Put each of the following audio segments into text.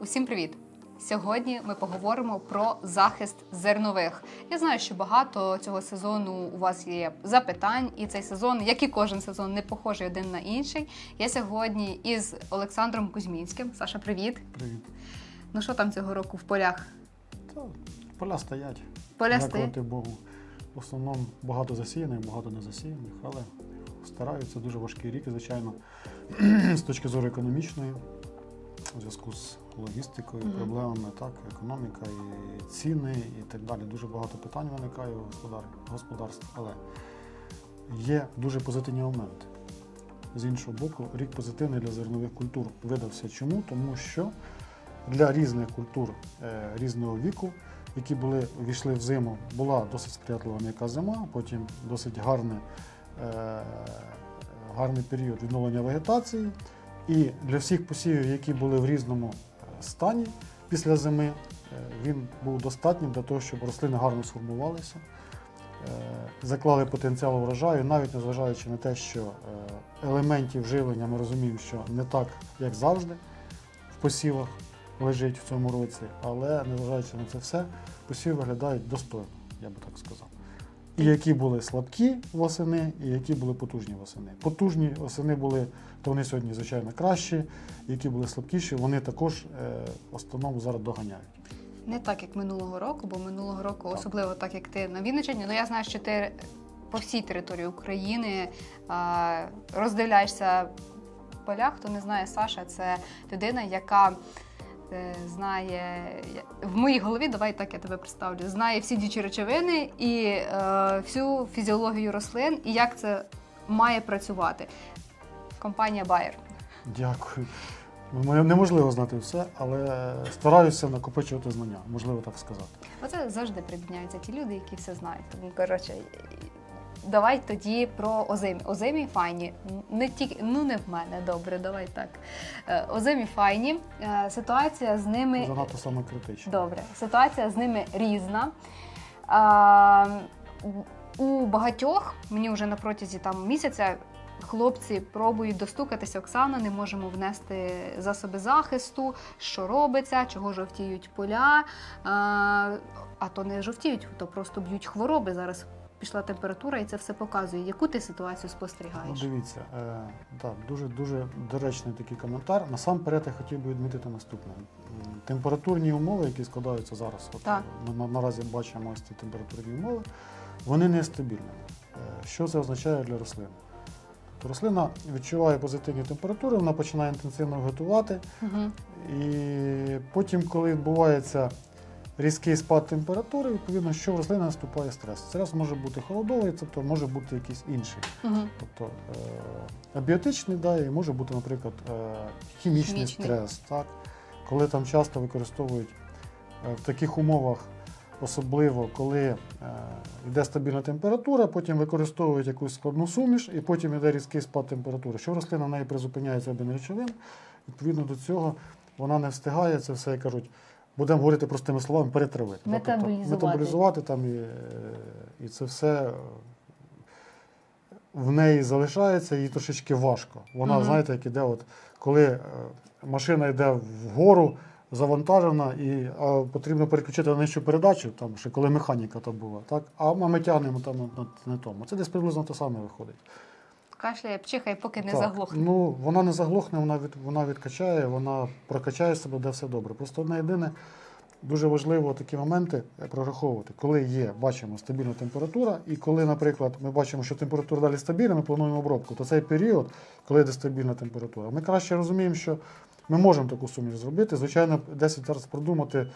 Усім привіт! Сьогодні ми поговоримо про захист зернових. Я знаю, що багато цього сезону у вас є запитань, і цей сезон, як і кожен сезон, не похожий один на інший. Я сьогодні із Олександром Кузьмінським. Саша, привіт! Привіт. Ну що там цього року в полях? Та, поля стоять. Поля стоять? Богу. В основному багато засіяних, багато не засіяних, але стараються дуже важкий рік, звичайно, з точки зору економічної, у зв'язку з логістикою, Мгм. проблемами, так, економіка і ціни і так далі. Дуже багато питань виникає у господар... господарств. Але є дуже позитивні моменти. З іншого боку, рік позитивний для зернових культур видався. Чому? Тому що для різних культур е, різного віку, які були війшли в зиму, була досить сприятлива м'яка зима, потім досить гарне, е, гарний період відновлення вегетації. І для всіх посівів, які були в різному стані після зими, е, він був достатнім для того, щоб рослини гарно сформувалися, е, заклали потенціал врожаю, навіть незважаючи на те, що е, елементів живлення ми розуміємо, що не так, як завжди в посівах лежить в цьому році, але незважаючи на це все, посіви виглядають достойно, я би так сказав. І які були слабкі восени, і які були потужні восени. Потужні восени були, то вони сьогодні, звичайно, кращі, які були слабкіші, вони також е, в основному зараз доганяють. Не так, як минулого року, бо минулого року, Так. особливо так, як ти на Вінниччині, ну я знаю, що ти по всій території України роздивляєшся поля. Хто не знає, Саша це людина, яка е, знає в моїй голові, давай так я тебе представлю, знає всі дічі речовини і е, всю фізіологію рослин, і як це має працювати. Компанія Bayer. Дякую. Ну, Неможливо знати все, але стараюся накопичувати знання, можливо так сказати. Оце завжди прибідняються ті люди, які все знають. Тому коротше, давай тоді про озимі. Озимі файні. Не тільки ну не в мене, добре, давай так. Е, Озимі файні. Е, Ситуація з ними Занадто саме добре. Ситуація з ними різна. А, у багатьох мені вже на протязі там місяця. Хлопці пробують достукатися, Оксана, не можемо внести засоби захисту, що робиться, чого жовтіють поля. А, а то не жовтіють, то просто б'ють хвороби. Зараз пішла температура і це все показує. Яку ти ситуацію Ну, спостерігаєш? дивіться, е, так, дуже дуже доречний такий коментар. Насамперед я хотів би відмітити наступне. Температурні умови, які складаються зараз, от, Так. ми на, наразі бачимо ось ці температурні умови, вони нестабільні. Е, Що це означає для рослини? Тобто рослина відчуває позитивні температури, вона починає інтенсивно готувати, Угу. і потім, коли відбувається різкий спад температури, відповідно, що в рослини наступає стрес. Стрес може бути холодовий, тобто може бути якийсь інший. Угу. Тобто е, абіотичний, да, і може бути, наприклад, е, хімічний, Хімічний. стрес, так? коли там часто використовують е, в таких умовах, особливо коли йде стабільна температура, потім використовують якусь складну суміш, і потім йде різкий спад температури. Що рослина в неї призупиняється обмін речовин, відповідно до цього вона не встигає це все, кажуть. Будемо говорити простими словами, перетравити. тобто Метаболізувати. метаболізувати там і, е, і це все е, в неї залишається, їй трошечки важко. Вона, Мгм. знаєте, як іде, от, коли е, машина йде вгору, завантажена, і а, потрібно переключити на нижчу передачу, там, ще коли механіка то була, так? а ми тягнемо там на, на, на тому. Це десь приблизно те саме виходить. Кашляє, пчихає, поки не Так, заглохне. Ну, вона не заглохне, вона, від, вона відкачає, вона прокачає себе, де все добре. Просто одне єдине, дуже важливо такі моменти е, прораховувати, коли є, бачимо, стабільна температура, і коли, наприклад, ми бачимо, що температура далі стабільна, ми плануємо обробку, то цей період, коли йде стабільна температура, ми краще розуміємо, що ми можемо таку суміш зробити. Звичайно, 10 зараз продумати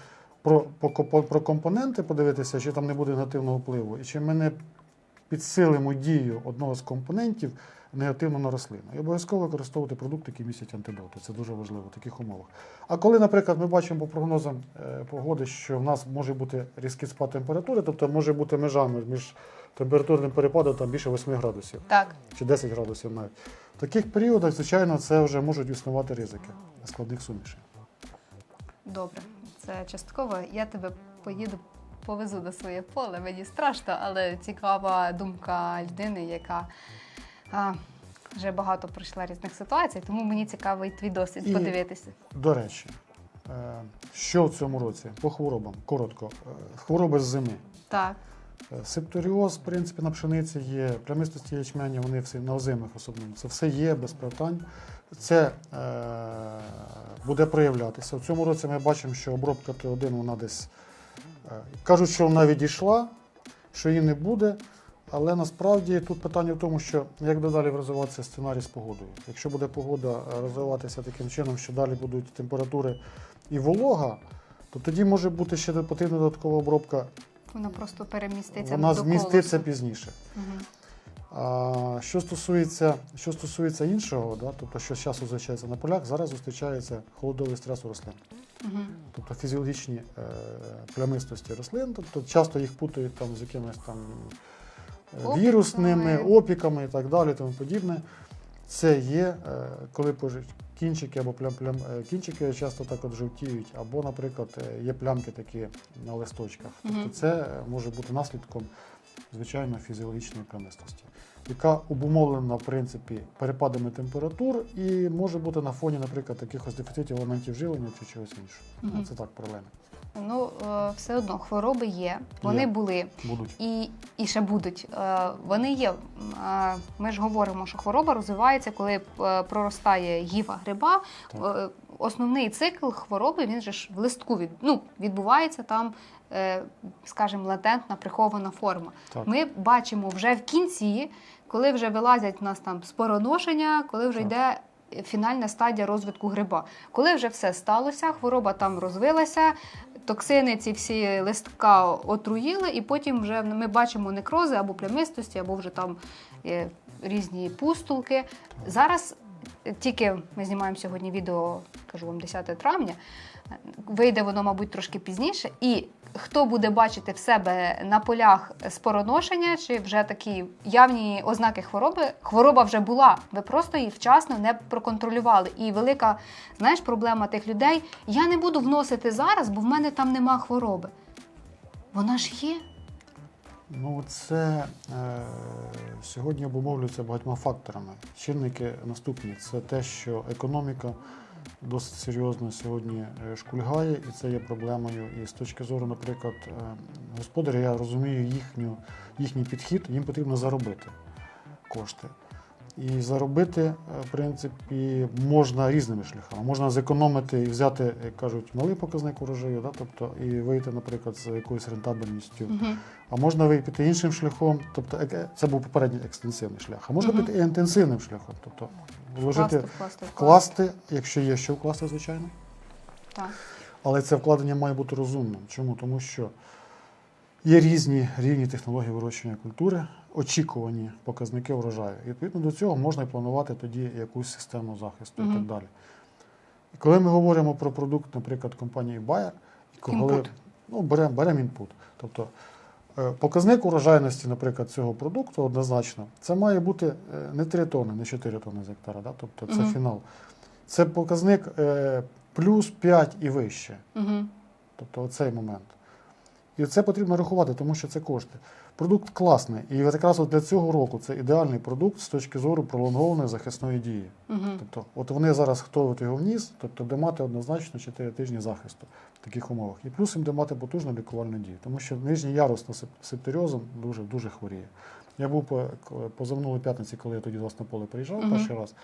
про, по- про компоненти, подивитися, чи там не буде негативного впливу, і чи ми не підсилимо дію одного з компонентів негативно на рослину. І обов'язково використовувати продукти, які містять антидоти. Це дуже важливо в таких умовах. А коли, наприклад, ми бачимо по прогнозам е, погоди, що в нас може бути різкий спад температури, тобто може бути межами між температурним перепадом там більше 8 градусів Так. чи 10 градусів навіть. В таких періодах, звичайно, це вже можуть існувати ризики складних сумішей. Добре, це частково. Я тебе поїду, повезу до своє поле. Мені страшно, але цікава думка людини, яка а, вже багато пройшла різних ситуацій, тому мені цікавий твій досвід І- подивитися. До речі, Е, Що в цьому році? По хворобам, коротко. Е, Хвороби з зими. Так. Е, Септоріоз, в принципі, на пшениці є, плямистості ячменя, вони всі на озимих особливо. Це все є без питань. Це е, буде проявлятися. В цьому році ми бачимо, що обробка Т1 вона десь кажуть, що вона відійшла, що її не буде. Але насправді тут питання в тому, що як буде далі розвиватися сценарій з погодою. Якщо буде погода е, розвиватися таким чином, що далі будуть температури і волога, то тоді може бути ще потрібна додаткова обробка Вона просто переміститься вона до зміститься пізніше. Мгм. А, що, стосується, що стосується іншого, да, тобто що зараз зустрічається на полях, зараз зустрічається холодовий стрес у рослин, Мгм. тобто фізіологічні е, плямистості рослин, тобто часто їх путають там, з якимись там е, Опіками. вірусними опіками і так далі, тому подібне. Це є, е, коли кінчики або плям, плям, е, кінчики часто так от жовтіють, або, наприклад, е, є плямки такі на листочках. Тобто Мгм. це може бути наслідком звичайно фізіологічної плямистості, яка обумовлена в принципі перепадами температур і може бути на фоні, наприклад, якихось дефіцитів елементів живлення чи чогось іншого. Мгм. Це так проблеми Ну, е, все одно хвороби є, вони Є. були будуть. і, і ще будуть. Е, Вони є. Е, Ми ж говоримо, що хвороба розвивається, коли проростає гіва гриба. Так. Основний цикл хвороби він же ж в листку від, ну, відбувається там, скажімо, латентна прихована форма. Так. Ми бачимо вже в кінці, коли вже вилазять в нас там спороношення, коли вже Так. йде фінальна стадія розвитку гриба. Коли вже все сталося, хвороба там розвилася, токсини ці всі листка отруїли, і потім вже ми бачимо некрози або плямистості, або вже там е, різні пустулки. Зараз е, тільки ми знімаємо сьогодні відео, кажу вам 10 травня. Вийде воно, мабуть, трошки пізніше. І хто буде бачити в себе на полях спороношення чи вже такі явні ознаки хвороби, хвороба вже була. Ви просто її вчасно не проконтролювали. І велика, знаєш, проблема тих людей: я не буду вносити зараз, бо в мене там нема хвороби. Вона ж є. Ну, це е, сьогодні обумовлюється багатьма факторами. Чинники наступні: це те, що економіка досить серйозно сьогодні е, шкульгає, і це є проблемою. І з точки зору, наприклад, е, господаря, я розумію їхню, їхній підхід, їм потрібно заробити кошти. І заробити, е, в принципі, можна різними шляхами. Можна зекономити і взяти, як кажуть, малий показник урожаю, да? тобто, і вийти, наприклад, з якоюсь рентабельністю. Угу. А можна вийти іншим шляхом, тобто е- це був попередній екстенсивний шлях. А можна Мгм. піти і інтенсивним шляхом, тобто вложити, Вкласти, вкласти, вкласти, якщо є що вкласти, звичайно. Так. Але це вкладення має бути розумним. Чому? Тому що є різні рівні технології вирощування культури, очікувані показники врожаю. І відповідно до цього можна і планувати тоді якусь систему захисту і так далі. І коли ми говоримо про продукт, наприклад, компанії Bayer, і коли ну, беремо берем інпут. Тобто е, показник урожайності, наприклад, цього продукту однозначно, це має бути е, не 3 тонни, не 4 тонни з гектара. Да? Тобто це Мгм. фінал. Це показник е, плюс 5 і вище. Угу. Тобто оцей момент. І це потрібно рахувати, тому що це кошти. Продукт класний. І якраз от для цього року це ідеальний продукт з точки зору пролонгованої захисної дії. Угу. Тобто, от вони зараз хто його вніс, тобто де мати однозначно 4 тижні захисту в таких умовах. І плюс їм де мати потужну лікувальну дію, тому що нижній ярус на сеп- септоріозом дуже дуже хворіє. Я був по позаминулої п'ятниці, коли я тоді вас на поле приїжджав Мгм. перший раз.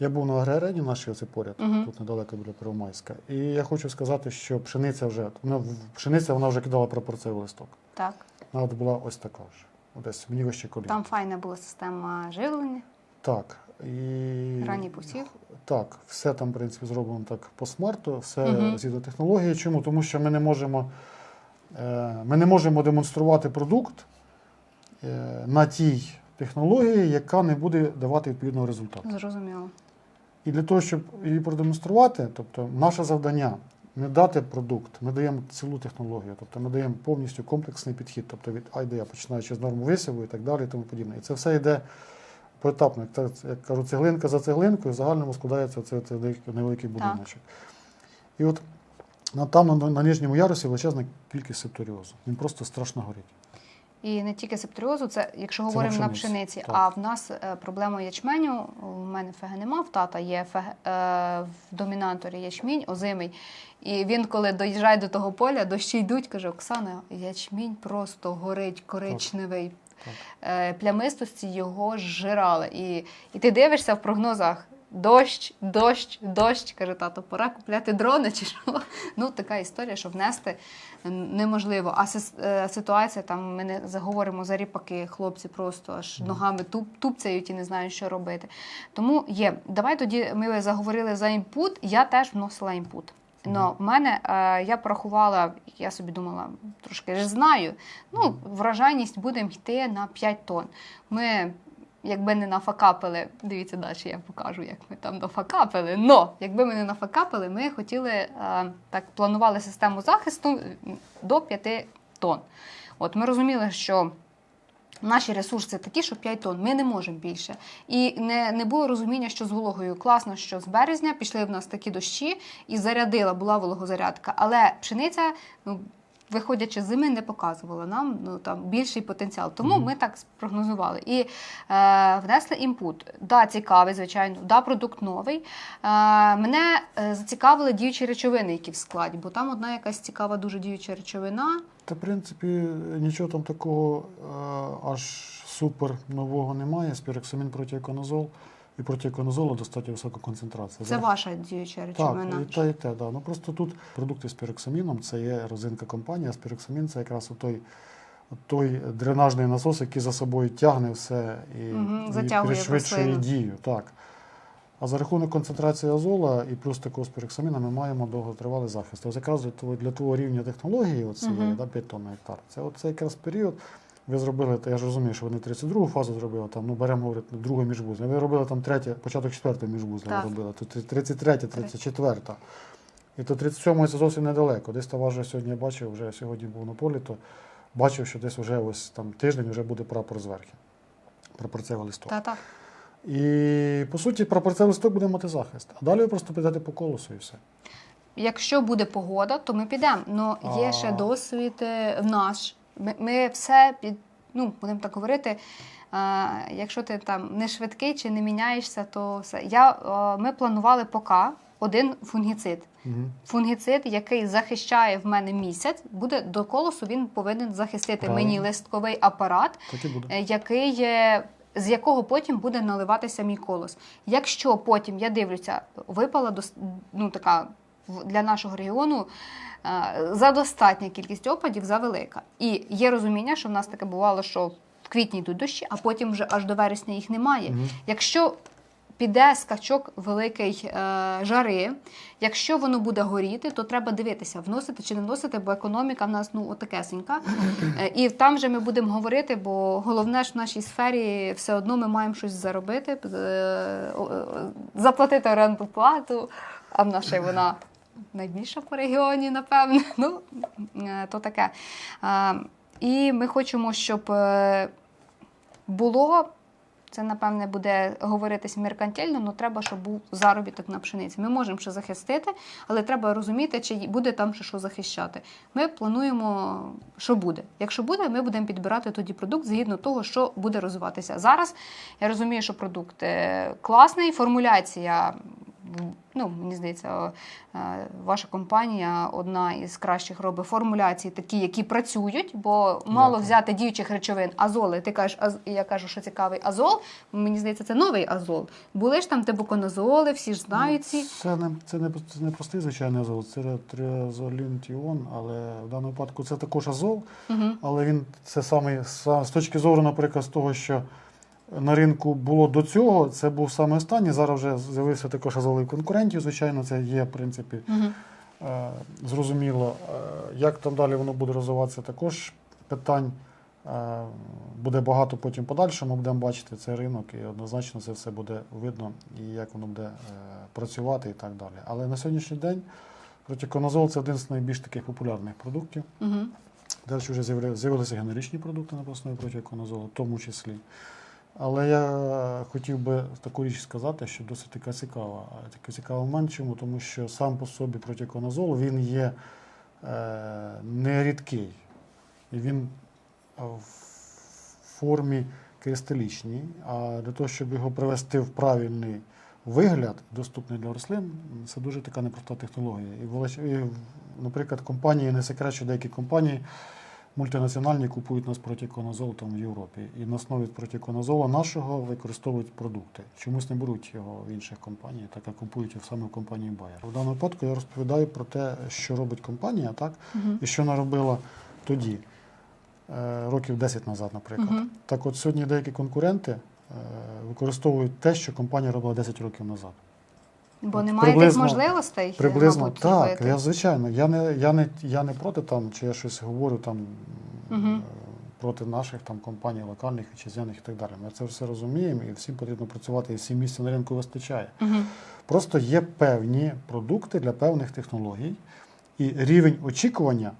Я був на аграрені нашій оце поряд, Мгм. тут недалеко біля Первомайська. І я хочу сказати, що пшениця вже вона, пшениця вона вже кидала пропорцевий листок. Так. Вона от була ось така ж. Десь мені вище коліна. Там файна була система живлення, Так. І... ранній посів. Так, все там, в принципі, зроблено так по смарту, все Мгм. згідно технології. Чому? Тому що ми не можемо, е, ми не можемо демонструвати продукт е, на тій технології, яка не буде давати відповідного результату. Зрозуміло. І для того, щоб її продемонструвати, тобто наше завдання не дати продукт, ми даємо цілу технологію, тобто ми даємо повністю комплексний підхід, тобто від А до Я, починаючи з норм висіву і так далі, і тому подібне. І це все йде поетапно, як, кажуть, цеглинка за цеглинкою, в загальному складається це, це невеликий будиночок. І от на, там на, на нижньому ярусі величезна кількість септоріозу. Він просто страшно горить. І не тільки септоріозу, це якщо говоримо на пшениці, пшениці. так. А в нас е, проблема ячменю. У мене феги нема, в тата є фег, е, в домінаторі ячмінь, озимий. І він, коли доїжджає до того поля, дощі йдуть, каже: Оксана, ячмінь просто горить коричневий. Так. Е, плямистості його зжирали. І, і ти дивишся в прогнозах. Дощ, дощ, дощ. Каже, тато, пора купляти дрони чи що. Ну, така історія, що внести неможливо. А е, ситуація там ми не заговоримо за ріпаки, хлопці просто аж ногами туп, тупцяють і не знають, що робити. Тому є. Давай тоді ми заговорили за імпут. Я теж вносила імпут. Но в мене е, я порахувала, я собі думала, трошки ж знаю. Ну, вражайність будемо йти на 5 тонн. Ми, якби не нафакапили, дивіться далі, я покажу, як ми там нафакапили. Но якби ми не нафакапили, ми хотіли е, так планували систему захисту до 5 тонн. От ми розуміли, що Наші ресурси такі, що 5 тонн, ми не можемо більше. І не, не було розуміння, що з вологою класно, що з березня пішли в нас такі дощі і зарядила, була вологозарядка. Але пшениця, ну, виходячи з зими, не показувала нам ну, там, більший потенціал. Тому ми так спрогнозували. І е, внесли імпут. Да, цікавий, звичайно, да, продукт новий. Е, мене е, зацікавили діючі речовини, які в складі, бо там одна якась цікава дуже діюча речовина. Та, в принципі, нічого там такого е, аж супер нового немає. Спірексамін протиоконазол. І протиоконазолу достатньо висока концентрація. Це ваша діюча Так, і те, і те, да. Ну просто тут продукти з піроксаміном, це є розинка компанія. Спіроксамін це якраз той, той дренажний насос, який за собою тягне все і, Мгм, і пришвидшує дію. Так. А за рахунок концентрації азола і плюс такого спіроксаміна ми маємо довготривалий захист. Ось якраз для того, для того рівня технології, оцієї, Мгм. да, 5 тонн на гектар, це оце якраз період. Ви зробили, я ж розумію, що вони 32-гу фазу зробили, там, ну беремо говорити, другу міжвузля. Ви робили там третє, початок четвертої міжвузля робили, тут 33, 34. І то 37 це зовсім недалеко. Десь там вже сьогодні я бачив, вже сьогодні був на полі, то бачив, що десь вже ось там тиждень вже буде прапор зверху. Прапорцевий листок. Та, так. І по суті, прапорцевий листок буде мати захист. А далі ви просто підете по колесу і все. Якщо буде погода, то ми підемо. Ну є ще досвід е, наш. Ми, ми все під, ну, будемо так говорити. А, якщо ти там не швидкий чи не міняєшся, то все. Я, е, ми планували поки один фунгіцид. Угу. Фунгіцид, який захищає в мене місяць, буде до колосу, він повинен захистити Правильно. мені листковий апарат, е, який е, з якого потім буде наливатися мій колос. Якщо потім я дивлюся, випала дос- ну, така для нашого регіону е, задостатня кількість опадів завелика. І є розуміння, що в нас таке бувало, що в квітні йдуть дощі, а потім вже аж до вересня їх немає. Мгм. Якщо піде скачок великий е, жари, якщо воно буде горіти, то треба дивитися, вносити чи не вносити, бо економіка в нас ну отакесенька. Е, і там же ми будемо говорити, бо головне ж в нашій сфері все одно ми маємо щось заробити, е, о- заплатити оренду плату, а в нас ще й вона найбільша по регіоні, напевне. Ну, е, то таке. І ми хочемо, щоб е, було. Це, напевне, буде говоритись меркантильно, але треба, щоб був заробіток на пшениці. Ми можемо ще захистити, але треба розуміти, чи буде там ще що захищати. Ми плануємо, що буде. Якщо буде, ми будемо підбирати тоді продукт згідно того, що буде розвиватися. Зараз я розумію, що продукт е, класний, формуляція. Ну, мені здається, е, ваша компанія одна із кращих робить формуляції, такі, які працюють, бо мало Дякую. взяти діючих речовин, азоли. Ти кажеш, аз... я кажу, що цікавий азол. Мені здається, це новий азол. Були ж там тибуконазоли, всі ж знають ці. Це не, це не, це не простий звичайний азол, це триазолінтіон, але в даному випадку це також азол, Угу. але він це саме са- з точки зору, наприклад, з того, що на ринку було до цього, це був саме останній. Зараз вже з'явився також азолий конкурентів. Звичайно, це є, в принципі, Угу. Зрозуміло, Е, як там далі воно буде розвиватися, також питань е, буде багато потім подальшому. Будемо бачити цей ринок, і однозначно це все буде видно, і як воно буде працювати і так далі. Але на сьогоднішній день протиконазол це один з найбільш таких популярних продуктів. Угу. Далі вже з'явилися генеричні продукти на основі протиконазолу, в тому числі. Але я хотів би таку річ сказати, що досить така цікава. Така цікава момент, чому? Тому що сам по собі протиконазол він є е, нерідкий. І він е, в формі кристалічній, а для того, щоб його привести в правильний вигляд, доступний для рослин, це дуже така непроста технологія. І, наприклад, компанії, не секрет, що деякі компанії мультинаціональні купують нас протиконазол там в Європі. І на основі протиконазола нашого використовують продукти. Чомусь не беруть його в інших компаній, так як купують його саме в компанії Bayer. В даному випадку я розповідаю про те, що робить компанія, так, Мгм. і що вона робила тоді, е, років 10 назад, наприклад. Мгм. Так от сьогодні деякі конкуренти е, використовують те, що компанія робила 10 років назад. Бо немає тих приблизно- можливостей. Приблизно мабуть, так. робити. Я звичайно, я не, я не, я не проти там, чи я щось говорю там е, проти наших там компаній локальних, вітчизняних і так далі. Ми це все розуміємо, і всім потрібно працювати, і всім місця на ринку вистачає. Мгм. Просто є певні продукти для певних технологій, і рівень очікування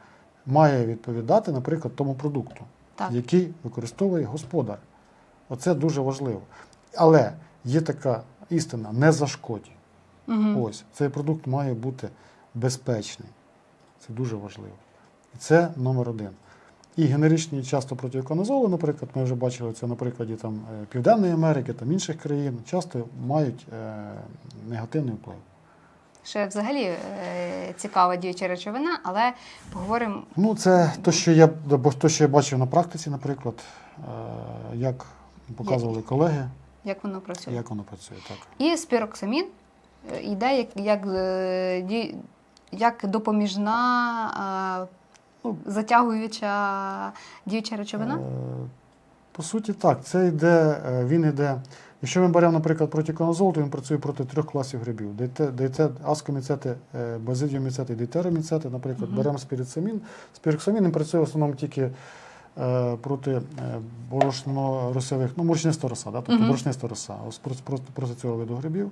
має відповідати, наприклад, тому продукту, Так. який використовує господар. Оце дуже важливо. Але є така істина: не зашкодь. Мгм. Ось цей продукт має бути безпечний. Це дуже важливо. І це номер один. І генеричні часто протиконазоли, наприклад, ми вже бачили це на прикладі там, е, Південної Америки, там інших країн, часто мають е, негативний вплив. Ще взагалі е, цікава діюча речовина, але поговоримо. Ну, це те, що я, бо те, що я бачив на практиці, наприклад, е, як показували колеги, Як воно працює. як воно працює. Так. І спіроксамін йде як, як, е, як допоміжна е, Ну, затягуюча діюча речовина. Е, По суті, так. Це йде, е, він йде. Якщо ми беремо, наприклад, протиконазол, то він працює проти трьох класів грибів: аскоміцети, е, базидіоміцети і дейтероміцети. Наприклад, Мгм. беремо спірицамін. Спіроксамін працює в основному тільки е, проти е, борошно-росових, ну, морщиниста роса, да? тобто Мгм. борошниста роса, просто проти цього виду грибів.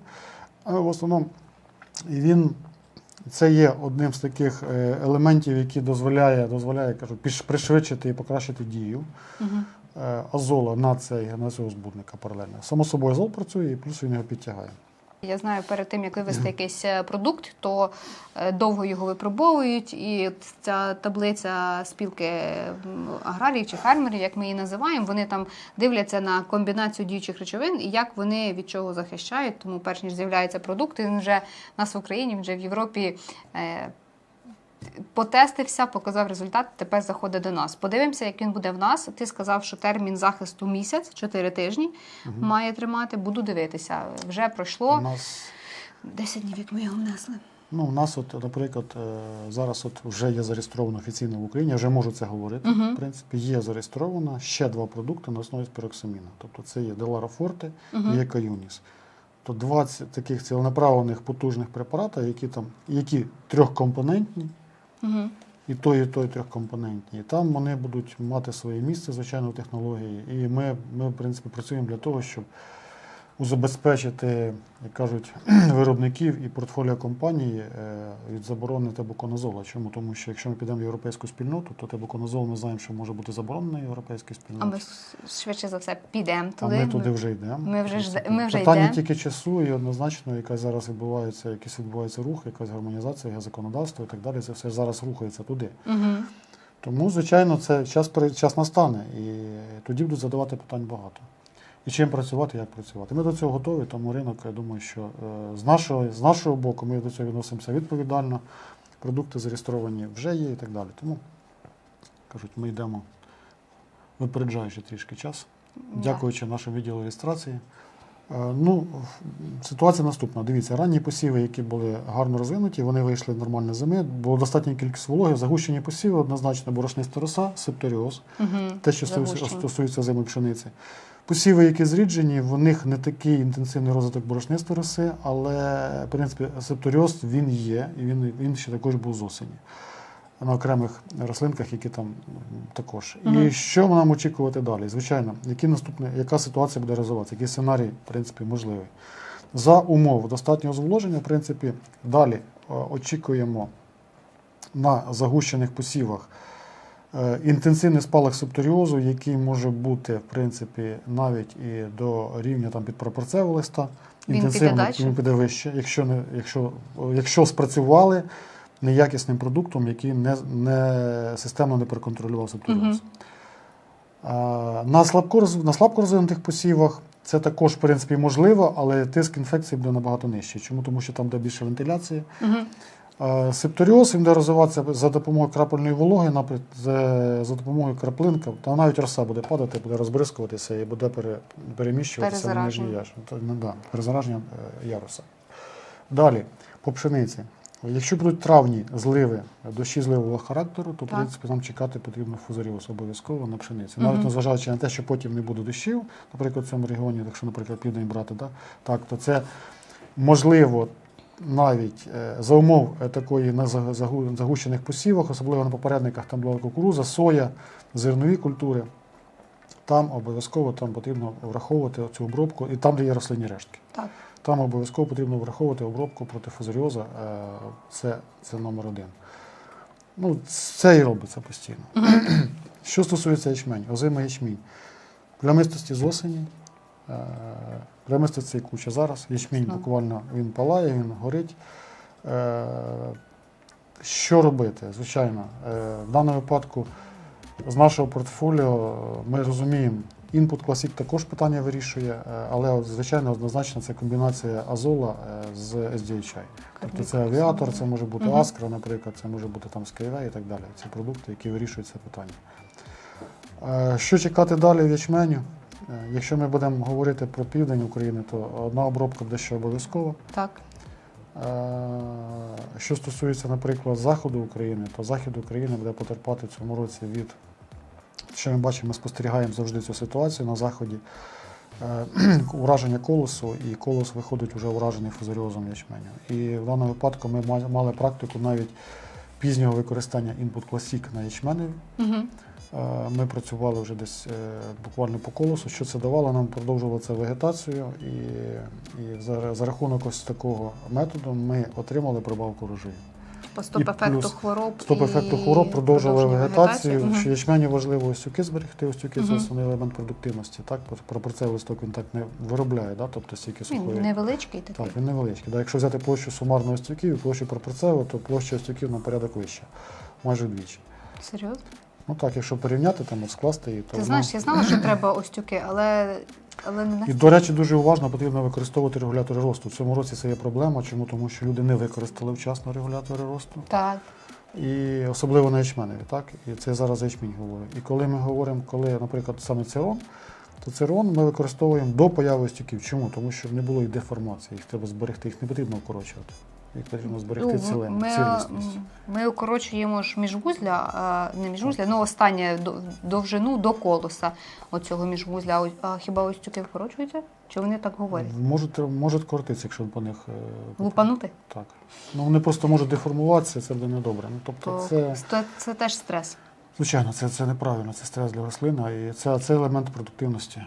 В основному він. Це є одним з таких е, елементів, які дозволяє, дозволяє кажу, пришвидшити і покращити дію е, азола на, цей, на цього збудника паралельно. Само собою азол працює і плюс він його підтягає. Я знаю, перед тим як вивести якийсь е, продукт, то е, довго його випробовують, і ця таблиця спілки аграріїв чи фермерів, як ми її називаємо, вони там дивляться на комбінацію діючих речовин і як вони від чого захищають. Тому, перш ніж з'являється продукт, він вже в нас в Україні, вже в Європі. Потестився, показав результат, тепер заходить до нас. Подивимося, як він буде в нас. Ти сказав, що термін захисту місяць, 4 тижні Мгм. має тримати. Буду дивитися. Вже У пройшло нас, 10 днів, як ми його внесли. ну, у нас, от, наприклад, е, зараз от вже є зареєстровано офіційно в Україні, я вже можу це говорити. Мгм. В принципі, є зареєстровано ще два продукти на основі спіроксаміна. Тобто це є Делара Форте Мгм. і є Каюніс. То 20 таких ціленаправлених потужних препаратів, які там, які трьохкомпонентні, І той, і той трьохкомпонентні. І там вони будуть мати своє місце, звичайно, в технології. І ми, ми в принципі, працюємо для того, щоб забезпечити, як кажуть, виробників і портфоліо компанії е, від заборони тебуконазола. Чому? Тому що якщо ми підемо в європейську спільноту, то тебуконазол ми знаємо, що може бути заборонений європейській А ми швидше за все підемо А туди. ми туди вже йдемо. ми вже ж- Тобто ми вже Питання йдемо. тільки часу і однозначно, якась зараз відбувається, якийсь відбувається рух, якась гармонізація, законодавство і так далі. Це все зараз рухається туди. Угу. Тому, звичайно, це час, час настане, і тоді будуть задавати питань багато. І чим працювати, як працювати. Ми до цього готові, тому ринок, я думаю, що е, з нашого, з нашого боку ми до цього відносимося відповідально. Продукти зареєстровані вже є і так далі. Тому, кажуть, ми йдемо випереджаючи трішки час, дякуючи нашому відділу реєстрації. Е, Ну, ситуація наступна. Дивіться, ранні посіви, які були гарно розвинуті, вони вийшли нормально зими. Було достатня кількість вологи, загущені посіви, однозначно борошниста роса, септоріоз, Угу. те, що Загущені. стосується зими пшениці. Посіви, які зріджені, в них не такий інтенсивний розвиток борошнистої роси, але в принципі септоріоз він є, і він, він ще також був з осені. На окремих рослинках, які там також. І що нам очікувати далі? Звичайно, які наступні, яка ситуація буде розвиватися, який сценарій, в принципі, можливий. За умов достатнього зволоження, в принципі, далі е, очікуємо на загущених посівах інтенсивний спалах септоріозу, який може бути, в принципі, навіть і до рівня там, підпропорцевого листа. Він Інтенсивно дальше? він піде вище, якщо, не, якщо, якщо спрацювали неякісним продуктом, який не, не, системно не проконтролював септоріоз. Мгм. Е, На слабко, на слабко розвинутих посівах це також, в принципі, можливо, але тиск інфекції буде набагато нижчий. Чому? Тому що там буде більше вентиляції. Угу. Септоріоз він буде розвиватися за допомогою крапельної вологи, за, допомогою краплинка, та навіть роса буде падати, буде розбризкуватися і буде переміщуватися на нижній. Та, ну, да, перезараження е, яруса. Далі, по пшениці. Якщо будуть травні зливи, дощі зливового характеру, то в принципі нам чекати потрібно фузаріоз обов'язково на пшениці. Навіть незважаючи на те, що потім не буде дощів, наприклад, в цьому регіоні, якщо, наприклад, південь брати, да, так, то це можливо навіть е, за умов е, такої на загущених посівах, особливо на попередниках, там була кукуруза, соя, зернові культури. Там обов'язково там потрібно враховувати цю обробку, і там, де є рослинні рештки. Так. Там обов'язково потрібно враховувати обробку проти фузаріоза. е, Це, це номер один. Ну, це і робиться постійно. Що стосується ячмень, озимий ячмінь. Плямистості з осені, е, плямистості куча зараз. Ячмінь буквально він палає, він горить. Е, Що робити? Звичайно, е, в даному випадку з нашого портфоліо е, ми розуміємо, інпут Classic також питання вирішує, але звичайно однозначно це комбінація азола з SDHI. Тобто це авіатор, це може бути. Аскра, наприклад, це може бути там Skyway і так далі. Це продукти, які вирішують це питання. Що чекати далі в ячменю? Е, Якщо ми будемо говорити про південь України, то одна обробка буде ще обов'язково. Так. Е, Що стосується, наприклад, заходу України, то захід України буде потерпати в цьому році від, що ми бачимо, ми спостерігаємо завжди цю ситуацію на заході. е, Ураження колосу, і колос виходить вже уражений фузаріозом ячменю. І в даному випадку ми мали практику навіть пізнього використання інпут Classic на ячменеві. Угу. Ми працювали вже десь е, буквально по колосу. Що це давало? Нам продовжувало це вегетацію, і, і за, за рахунок ось такого методу ми отримали прибавку рожаю. По стоп ефекту хвороб. Стоп ефекту хвороб продовжували вегетацію. вегетації. Що ячмені важливо остюки зберегти, остюки це Мгм. основний елемент продуктивності. Так, пропорцевий листок він так не виробляє, да? тобто стільки сухої. Він невеличкий такий. Так, він невеличкий. Да, якщо взяти площу сумарно остюків і площу пропорцеву, то площа остюків на порядок вища, майже вдвічі. Серйозно? Ну так, якщо порівняти, там от скласти її, то Ти знаєш, я знала, що треба остюки, але, але не І, до речі, дуже уважно потрібно використовувати регулятори росту. В цьому році це є проблема. Чому? Тому що люди не використали вчасно регулятори росту. так. І особливо на ячменеві, так? І це зараз за ячмінь говорю. І коли ми говоримо, коли, наприклад, саме цирон, то цирон ми використовуємо до появи стюків. Чому? Тому що не було їх деформації, їх треба зберегти, їх не потрібно укорочувати. Їх потрібно зберегти Ну, цілим, ми, цілісність. ми укорочуємо ж міжвузля, не міжвузля, ну останнє довжину до колоса оцього міжвузля. А хіба остюки вкорочуються? Чи вони так говорять? Можуть, можуть коротитися, якщо по них е, Лупанути? так. Ну вони просто можуть деформуватися, це буде недобре. Ну тобто То це. це, це теж стрес. Звичайно, це, це неправильно, це стрес для рослини, і це, це елемент продуктивності.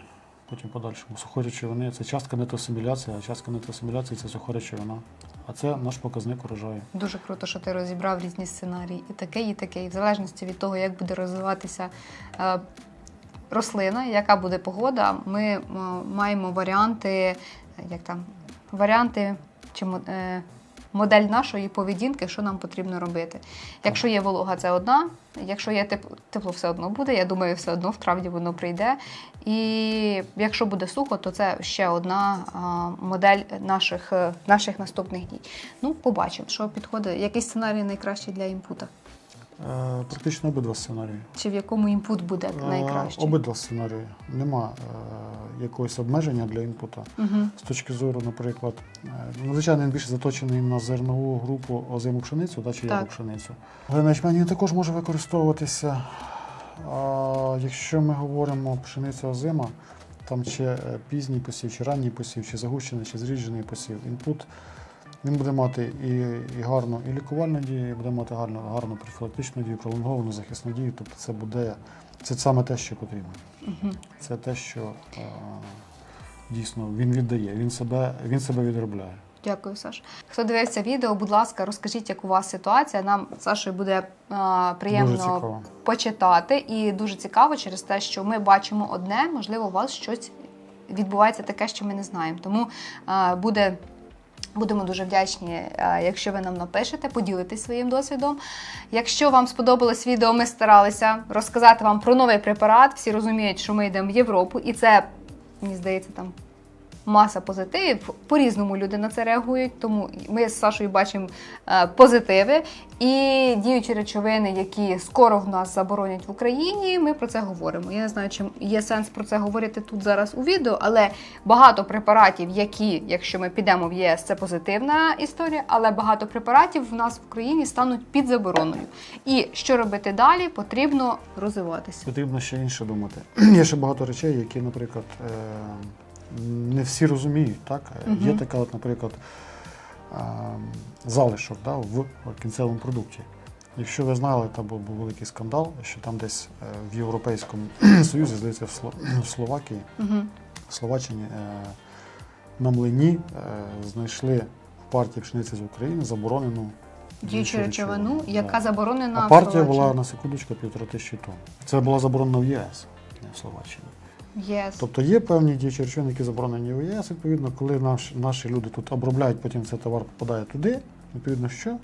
Потім подальшому. Сухі речовини це частка нетосиміляції, а частка нетосиміляції це суха речовина. А це наш показник урожаю. Дуже круто, що ти розібрав різні сценарії. І таке, і таке. І в залежності від того, як буде розвиватися е, рослина, яка буде погода, ми е, маємо варіанти, як там, варіанти чи е, модель нашої поведінки, що нам потрібно робити. Якщо є волога, це одна. Якщо є тепло, тепло все одно буде. Я думаю, все одно в травні воно прийде. І якщо буде сухо, то це ще одна модель наших, наших наступних дій. Ну, побачимо, що підходить. Який сценарій найкращий для імпута? Е, практично обидва сценарії. Чи в якому імпут буде Е, найкращий? обидва сценарії. Нема е, якогось обмеження для інпута. Угу. З точки зору, наприклад, е, ну, звичайно, він більше заточений на зернову групу озиму пшеницю, да, чи яру пшеницю. На також може використовуватися. А якщо ми говоримо пшениця озима, там чи пізній посів, чи ранній посів, чи загущений, чи зріджений посів, інпут, він буде мати і, і гарну і лікувальну дію, і буде мати гарну, гарну профілактичну дію, пролонговану захисну дію. Тобто це буде це саме те, що потрібно. Угу. Це те, що е, дійсно він віддає, він себе, він себе відробляє. Дякую, Саш. Хто дивився відео, будь ласка, розкажіть, як у вас ситуація. Нам Сашою буде а, приємно почитати, і дуже цікаво через те, що ми бачимо одне, можливо, у вас щось відбувається таке, що ми не знаємо. Тому а, буде Будемо дуже вдячні, е, якщо ви нам напишете, поділитесь своїм досвідом. Якщо вам сподобалось відео, ми старалися розказати вам про новий препарат. Всі розуміють, що ми йдемо в Європу, і це, мені здається, там маса позитивів. По-різному люди на це реагують, тому ми з Сашою бачимо е, позитиви. І діючі речовини, які скоро в нас заборонять в Україні, ми про це говоримо. Я не знаю, чи є сенс про це говорити тут зараз у відео, але багато препаратів, які, якщо ми підемо в ЄС, це позитивна історія, але багато препаратів в нас в Україні стануть під забороною. І що робити далі, потрібно розвиватися. Потрібно ще інше думати. Є ще багато речей, які, наприклад, е, не всі розуміють. Так? Е, Є така, от, наприклад, залишок да, в кінцевому продукті. Якщо ви знали, там був, великий скандал, що там десь е, в Європейському Союзі, здається, в, Сло- в Словакії, Угу. в Словаччині е, на млині знайшли в партії пшениці з України заборонену Діючу речовину, яка заборонена А партія була на секундочку півтора тисячі тонн. Це була заборонена в ЄС, не в Словаччині. Єс. Тобто є певні діючі речовини, які заборонені в ЄС. Відповідно, коли наш, наші люди тут обробляють, потім цей товар попадає туди. Відповідно, що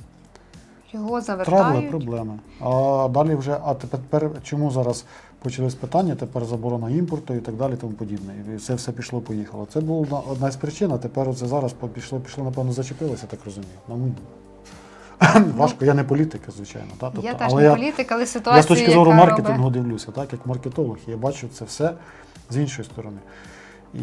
Його завертають. проблеми. А далі вже, а тепер чому зараз почались питання? Тепер заборона імпорту і так далі, тому подібне. І це все пішло, поїхало. Це була одна з причин, а тепер це зараз пішло, пішло, напевно, зачепилося, так розумію. На мою думку. Важко, я не політика, звичайно. Та? Тобто, я теж але не я, політик, але ситуація, я з точки зору маркетингу робить... дивлюся, так, як маркетолог, я бачу це все з іншої сторони. І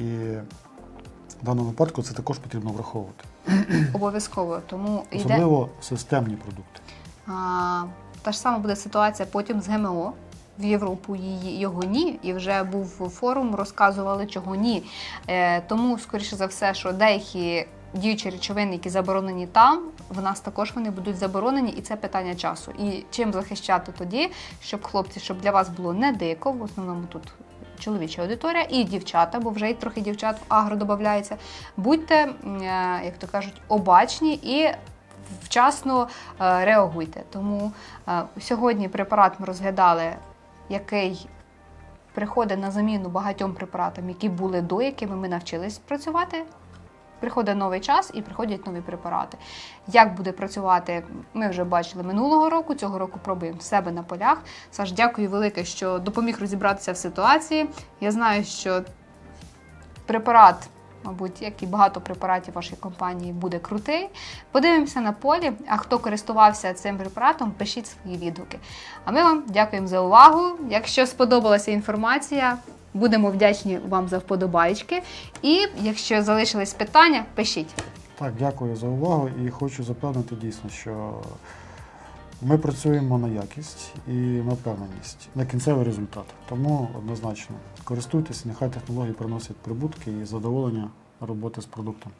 в даному випадку це також потрібно враховувати. обов'язково. Тому йде Особливо системні продукти. а, та ж сама буде ситуація потім з ГМО. В Європу її його ні, і вже був форум, розказували, чого ні. Е, тому, скоріше за все, що деякі діючі речовини, які заборонені там, в нас також вони будуть заборонені, і це питання часу. І чим захищати тоді, щоб хлопці, щоб для вас було не дико, в основному тут чоловіча аудиторія, і дівчата, бо вже й трохи дівчат в агро додається. Будьте, е, як то кажуть, обачні і вчасно е, реагуйте. Тому е, сьогодні препарат ми розглядали, який приходить на заміну багатьом препаратам, які були до, якими ми навчились працювати. Приходить новий час і приходять нові препарати. Як буде працювати, ми вже бачили минулого року. Цього року пробуємо себе на полях. Саш, дякую велике, що допоміг розібратися в ситуації. Я знаю, що препарат, мабуть, як і багато препаратів вашої компанії, буде крутий. Подивимося на полі. А хто користувався цим препаратом, пишіть свої відгуки. А ми вам дякуємо за увагу. Якщо сподобалася інформація, будемо вдячні вам за вподобайки. І якщо залишились питання, пишіть. Так, дякую за увагу і хочу запевнити дійсно, що ми працюємо на якість і на впевненість, на кінцевий результат. Тому однозначно користуйтесь, нехай технології приносять прибутки і задоволення роботи з продуктом.